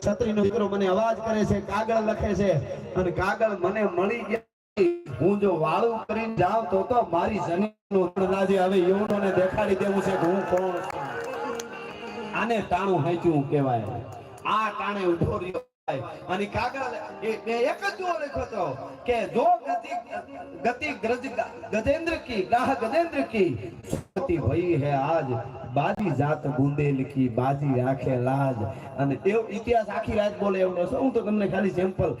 છત્રીનો દીકરો મને અવાજ કરે છે, કાગળ લખે છે, અને કાગળ મને મળી ગયા હું જો વાળું કરીને જાઉં તો તો મારી જમીનનું લાજે હવે યુવકોને દેખાડી દેવું છે હું કોણ આને તાણું હાંચ્યું કહેવાય. આ તાણે ઉઠો રહ્યો અને કાગળ એ એક જ જો લખ્યો હતો કે જો ગતિ ગતિ ગજેન્દ્ર કી ગાહ ગજેન્દ્ર કી ગતિ ભઈ હે આજ. બાજી જાત બુંદેલ કી બાજી રાખે લાજ. અને એવો ઇતિહાસ આખી રાત બોલે એવો છે હું તો તમને ખાલી સેમ્પલ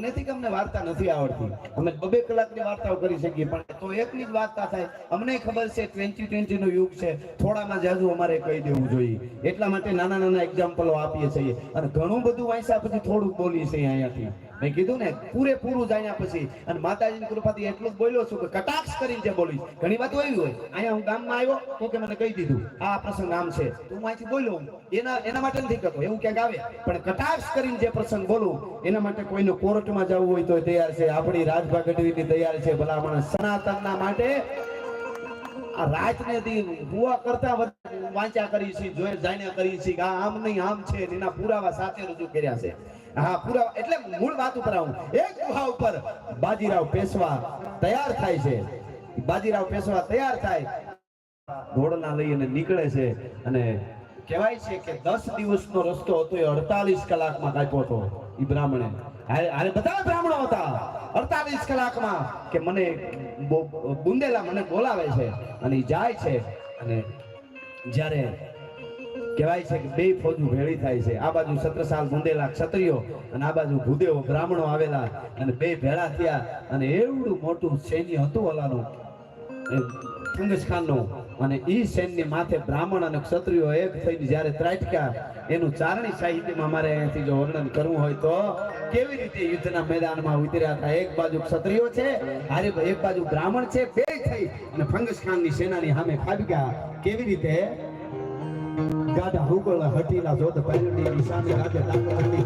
નથી કે અમને વાર્તા નથી આવડતી. અમે બબે કલાકની વાર્તાઓ કરી શકીએ, પણ તો એકની જ વાર્તા થાય. અમને ખબર છે ટ્વેન્ટી ટ્વેન્ટી નો યુગ છે. થોડામાં જાજુ અમારે કહી દેવું જોઈએ. એટલા માટે નાના નાના એક્ઝામ્પલો આપીએ છીએ. અને ઘણું બધું વાંચ્યા પછી થોડુંક બોલીએ છીએ અહીંયાથી. મેં કીધું ને, પૂરેપૂરું જાણ્યા પછી. અને માતાજીની કૃપાથી એટલું જ બોલ્યો છું કે કટાક્ષ કરીને જે બોલીશ. ઘણી વાત એવી હોય. અહીંયા હું ગામમાં આવ્યો, તો કે મને કહી દીધું આ પ્રસંગ આમ છે. હું અહીંથી બોલ્યો, એના એના માટે નથી કહેતો, એવું ક્યાંક આવે. પણ કટાક્ષ કરીને જે પ્રસંગ બોલું, એના માટે કોઈને કોર્ટમાં જવું હોય તો તૈયાર છે. આપણી રાજભા ગઢવીની તૈયાર છે ભલામણ સનાતનના માટે. આ રાતને દી હુવા કરતા વાંચ્યા કરી છે જોઈ જાણ્યા કરી છે આ આમ નહીં, આમ છે એના પુરાવા સાથે રજૂ કર્યા છે. હા, પુરાવા, એટલે મૂળ વાત ઉપર આવું. એક ગુહા ઉપર બાજીરાવ પેશવા તૈયાર થાય છે. બાજીરાવ પેશવા તૈયાર થાય. ઘોડના લઈ અને નીકળે છે અને કહેવાય છે કે દસ દિવસનો રસ્તો હતો, એ અડતાલીસ કલાકમાં કાપ્યો હતો એ બ્રાહ્મણે. હારે બધા બ્રાહ્મણો હતા. અડતાલીસ કલાકમાં કે મને બુંદેલા મને બોલાવે છે અને જાય છે અને જ્યારે કહેવાય છે કે બે ફોજુ ભેળી થાય છે, આ બાજુ સત્રસાલ, બુંદેલા, ક્ષત્રિયો અને આ બાજુ ભૂદેવો બ્રાહ્મણો આવેલા અને બે ભેળા થયા અને એવડું મોટું સૈન્ય હતું ઓલાનું ફંગસ ખાનનું. અને ઈ સૈન્ય માથે બ્રાહ્મણ અને ક્ષત્રિયો એક થઈને જ્યારે ત્રાટક્યા, એનું ચારણી સાહિત્યમાં મારે અહીંથી જો વર્ણન કરવું હોય તો કેવી રીતે યુદ્ધના મેદાનમાં ઉતર્યા હતા? એક બાજુ ક્ષત્રિયો છે, હારે એક બાજુ બ્રાહ્મણ છે, બે થઈ અને ફંગસ ખાનની સેનાની સામે ખાબી ગયા કેવી રીતે? ગાડા હુકળા હટીલા જોત પહેરણી નિશાને રાગે તાકતની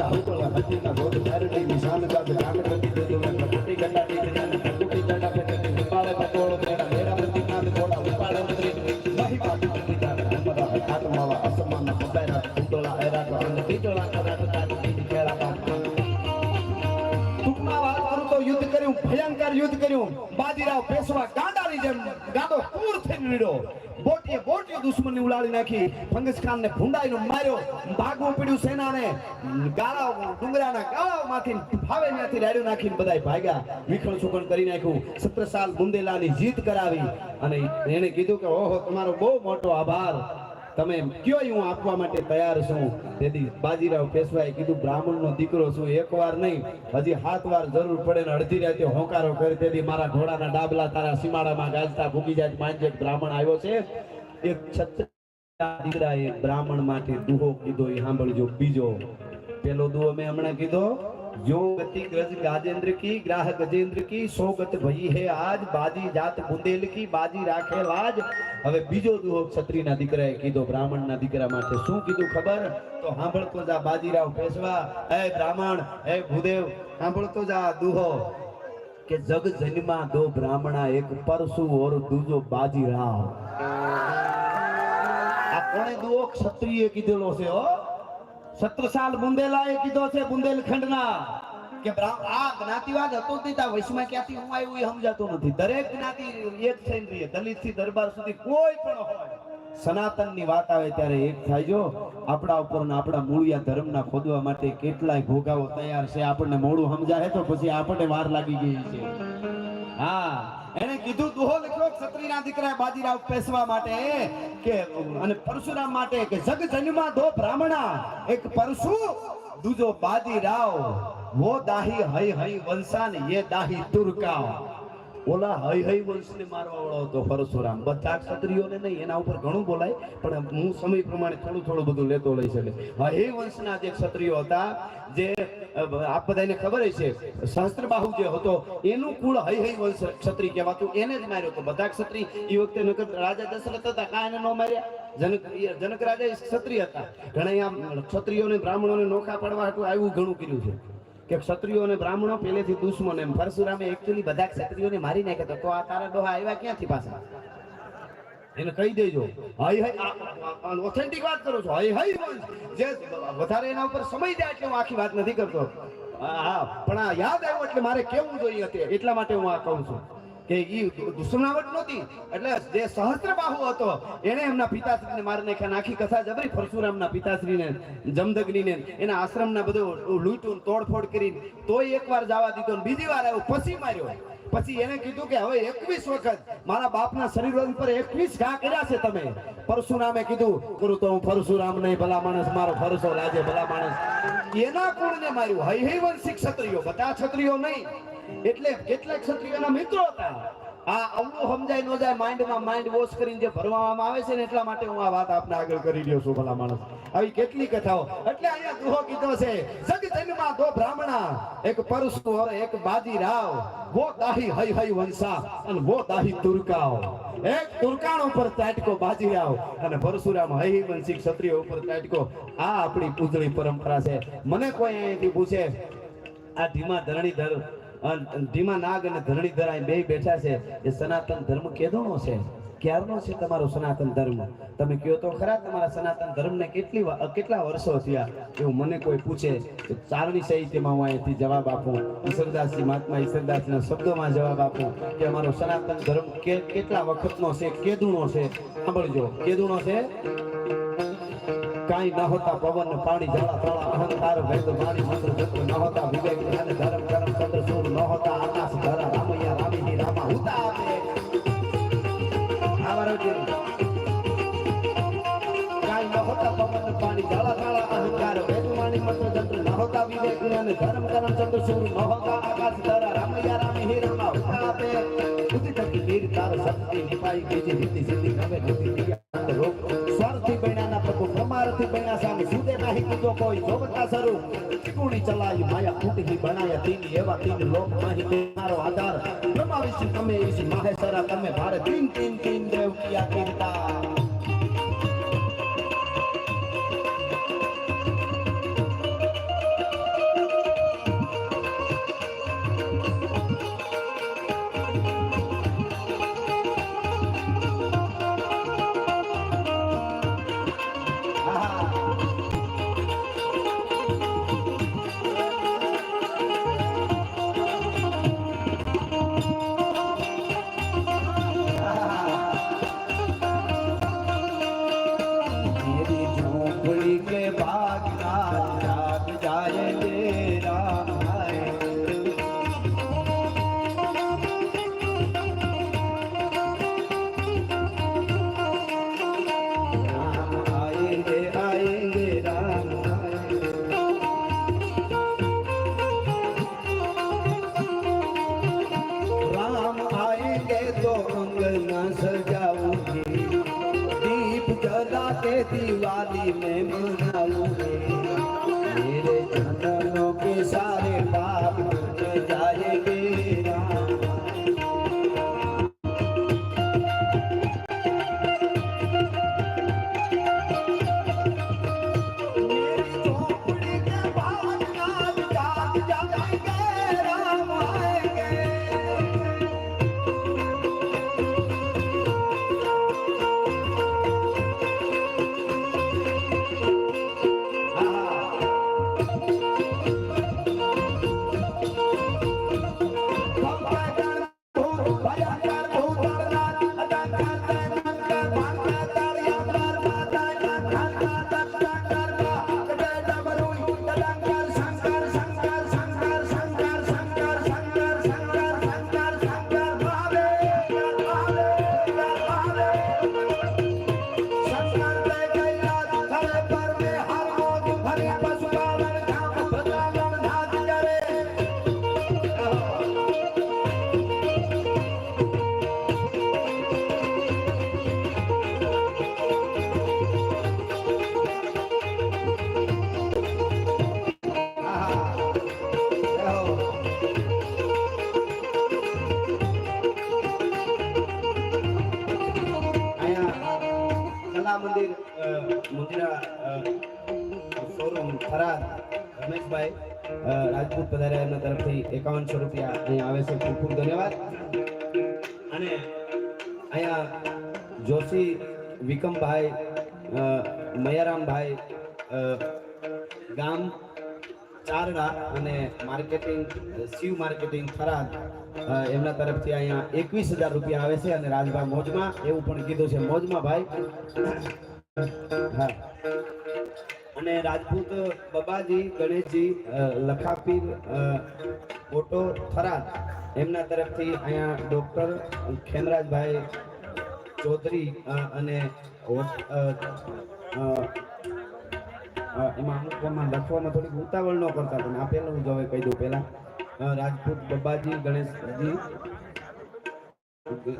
I'm gonna go to the યુદ્ધ કર્યું. બાજીરાવ પેશવા ગાંડાની જેમ ગાંડો પૂર થઈને નીડ્યો બોટીએ બોટીએ દુશ્મનની ઉલાડી નાખી. ફંગસ ખાન ને ભૂંડાઈનો માર્યો. ભાગવું પડ્યું સેનાને. ગાળાઓ, ડુંગરાના ગાળાઓમાંથી ફાવે ત્યાંથી રાડ્યું નાખીને બધાય ભાગ્યા. વિખણ સુખણ કરી નાખ્યું. સત્રસાલ બુંદેલાની જીત કરાવી. અને એને કીધું કે, ઓહો, તમારો બહુ મોટો આભાર. તમે કયો હું આપવા માટે તૈયાર છું તેથી બાજીરાવ પેશવાએ કીધું, બ્રાહ્મણનો દીકરો છું, એકવાર નહીં, હજી હાથ વાર જરૂર પડે ને અડધી રાતે હોંકારો કરી. તેથી મારા ઘોડાના ડાબલા તારા સીમાડામાં ગાજતા ભૂગી જાય માંજે બ્રાહ્મણ આવ્યો છે. એક છત્રીસ દીકરાએ બ્રાહ્મણ માટે દુહો કીધો એ સાંભળજો, બીજો. પેલો દુહો મેં હમણાં કીધો જો ગતિ ગ્રજ ગાજેન્દ્ર કી ગ્રાહ ગજેન્દ્ર કી સો ગત ભઈ હે આજ બાજી જાત બુંદેલ કી બાજી રાખે લાજ હવે બીજો દુહો ક્ષત્રિયના દીકરાએ કીધો, બ્રાહ્મણના દીકરા માટે શું કીધું ખબર? તો સાંભળતો જા, બાજીરાવ પેશવા એ બ્રાહ્મણ, એ ભૂદેવ સાંભળતો જા, દુહો. કે જગ જન્મા દો બ્રાહ્મણા, એક પરસુ ઓર દૂજો બાજીરાવ. આ કોણે દુહો ક્ષત્રિય કીધેલો છે, હો? સત્રસાલ બુંદેલાએ કીધો છે બુંદેલખંડના કે આ જ્ઞાતિવાદ હતો તો વૈશ્વમાં ક્યાંથી હું આવ્યું એ સમજાતું નથી. દરેક જ્ઞાતિ એક થઈને રહીએ દલિતથી દરબાર સુધી કોઈ પણ હોય. સનાતનની વાત આવે ત્યારે એક થાય, જો આપણા ઉપર આપણા મૂળિયા ધર્મના ખોદવા માટે કેટલાય ભોગાઓ તૈયાર છે, આપણને મોડું સમજાય તો પછી આપણને વાર લાગી ગઈ છે. કીધું, દુહો લખ્યો ક્ષત્રિયના દીકરા બાજીરાવ પેશવા માટે કે, અને પરશુરામ માટે કે જગ જન્મા દો બ્રાહ્મણા, એક પરશુ, દૂજો બાજીરાવ, વો દાહી હઈ હઈ વંશાન, યે દાહી તુરકાવ. ઓલા હય હય વંશને મારવા વાળો હતો પરશુરામ. બધા ક્ષત્રિયોને નહીં, એના ઉપર ઘણું બોલાય, પણ હું સમય પ્રમાણે થોડું થોડું બધું લેતો લઈ શકે હઈ વંશના જે ક્ષત્રિયો હતા, જે આપ બધાને ખબર છે સહસ્ત્રબાહુ જે હતો, એનું કુળ હય હય વંશ ક્ષત્રિય કહેવાતું, એને જ માર્યો હતો. બધા ક્ષત્રિય એ વખતે નકર રાજા દશરથ હતા, કાંઈ એને ન માર્યા. જનક જનક રાજા ક્ષત્રિય હતા. ઘણા ક્ષત્રિયોને, બ્રાહ્મણોને નોખા પડવા હતું આવું ઘણું કર્યું છે. કે ક્ષત્રિયો અને બ્રાહ્મણો પહેલેથી દુશ્મન એમ. પરશુરામે એકચ્યુઅલી બધા ક્ષત્રિયોને મારી નાખ્યા. તો આ તારા ડોહા આવ્યા ક્યાંથી પાછા? એને કહી દેજો હય હય ઓથેન્ટિક વાત કરો છો. હય હય જે વધારે એના ઉપર સમય જાય એટલે હું આખી વાત નથી કરતો. હા પણ આ યાદ આવ્યું એટલે મારે કેવું જોઈએ હતું એટલા માટે હું આ કહું છું. કે ઈ દુશ્મનાવટ નહોતી. એટલે જે સહસ્ત્રબાહુ હતો, એને એમના પિતાશ્રીને મારી નાખ્યા નાખી કસા જબરી પરશુરામના પિતાશ્રીને, જમદગ્નિને, એના આશ્રમના બધું લૂંટું તોડફોડ કરીને તોય એકવાર જવા દીધો ને બીજી વાર આવ્યો, પછી માર્યો. પછી એને કીધું કે હવે એકવીસ વખત મારા બાપના શરીર ઉપર એકવીસ ઘા કર્યા છે તમે. પરશુરામે કીધું કરું તો હું પરશુરામ નહીં, ભલા માણસ, મારો ફરસો લાજે ભલા માણસ. એના કોણને માર્યું? હૈ હૈ વંશી ક્ષત્રિયો, બધા ક્ષત્રિયો નહીં. એટલે કેટલાક ક્ષત્રિયોના મિત્રો હતા. આ અવળું સમજાય ન જાય માઇન્ડમાં માઇન્ડ વોશ કરીને જે ભરવામાં આવે છે ને એટલા માટે હું આ વાત આપને આગળ કરી રહ્યો છું, ભલા માણસ. આવી કેટલી કથાઓ. એટલે અહીંયા દુહો કીધો છે, જગ દો બ્રાહ્મણા, એક પરસુ એક બાજી રાવ, વો દાહી હઈ હઈ વંશા, અને વો દાહી તુરકાઓ. એક તુરકાણ ઉપર તાટકો બાજી રાવ અને પરશુરામ હઈ વંશી ક્ષત્રિય ઉપર તાટકો આ આપણી પૂજળી પરંપરા છે. મને કોઈ અહીંથી પૂછે, આ ધીમા ધરણીધર ધીમા નાગ અને ધરણી અહીં બે બેઠા છે. એ સનાતન ધર્મ કેદોનો છે. ક્યારનો છે તમારો સનાતન ધર્મ? તમે કહો તો ખરા તમારા સનાતન ધર્મને કેટલી કેટલા વર્ષો થયા? એવું મને કોઈ પૂછે ચારણી સાહિત્યમાં હું અહીંથી જવાબ આપું. ઈશ્વરદાસજી મહાત્મા ઈશ્વરદાસના શબ્દોમાં જવાબ આપું કે અમારો સનાતન ધર્મ કેટલા વખતનો છે? કેદુણો છે? સાંભળજો. કેદુણો છે? કાંઈ ન હોતા પવન, પાણી જળા તળા, અહંકાર, વેદ, વાણી, મંત્ર જત્ર ન હોતા વિવેક જ્ઞાન ધર્મ, કર્મ, ચંદ્ર, સૂર, ન હોતા આકાશ, ધરા, રામૈયા રામી રામા હુતા આપે આવા રોજે. કાંઈ ન હોતા પવન, પાણી જળા તળા, અહંકાર, વેદ, વાણી, મંત્ર, જત્ર, ન હોતા વિવેક જ્ઞાન ધર્મ, કર્મ, ચંદ્ર, સૂર, ન હોતા આકાશ, ધરા, રામૈયા રામી રામા હુતા આપે ઉદિત વીર, તાર શક્તિ નિપાઈ બીજી રીતિ સિદ્ધિ, નવે રીતિ કીધો કોઈ જોગતા સ્વરૂપ ત્રિગુણી ચલાઈ માયા ફૂટકી બનાયા તીન એવા તીન લોક માહી મારો આધાર. બ્રહ્મા વિષ્ણુ તમે ઈશ માહેશ્વરા તમે ભારે તીન તીન તીન દેવ કિયા કીર્તા પધાર્યા એમના તરફથી એકાવનસો રૂપિયા અહીંયા આવે છે. ખૂબ ખૂબ ધન્યવાદ. અને અહીંયા જોશી વિકમભાઈ મયારામભાઈ ગામ ચારડા અને માર્કેટિંગ, શિવ માર્કેટિંગ થરાદ એમના તરફથી અહીંયા એકવીસ હજાર રૂપિયા આવે છે અને રાજભાઈ મોજમાં, એવું પણ કીધું છે. મોજમાં ભાઈ. હા. અને રાજપૂત બબાજી, ગણેશજી લખાપીર ઓટો થરાદ એમના તરફથી અહીંયા ડૉક્ટર ખેમરાજભાઈ ચૌધરી અને એમાં અમુક એમાં લખવામાં થોડીક ઉતાવળ ન કરતા તમે આ પહેલાં હું હવે કહી દઉં પહેલાં. રાજપૂત બબાજી, ગણેશજી,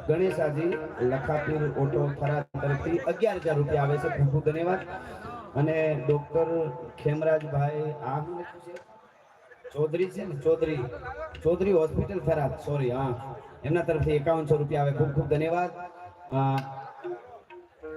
ગણેશાજી, લખાપીર ઓટો થરાદ તરફથી અગિયાર હજાર રૂપિયા આવે છે. ખૂબ ખૂબ ધન્યવાદ. અને ડોક્ટર ખેમરાજભાઈ આ ચૌધરી છે ને, ચૌધરી. ચૌધરી હોસ્પિટલ થરાદ સોરી, હા. એમના તરફથી એકાવનસો રૂપિયા આવે. ખૂબ ખૂબ ધન્યવાદ.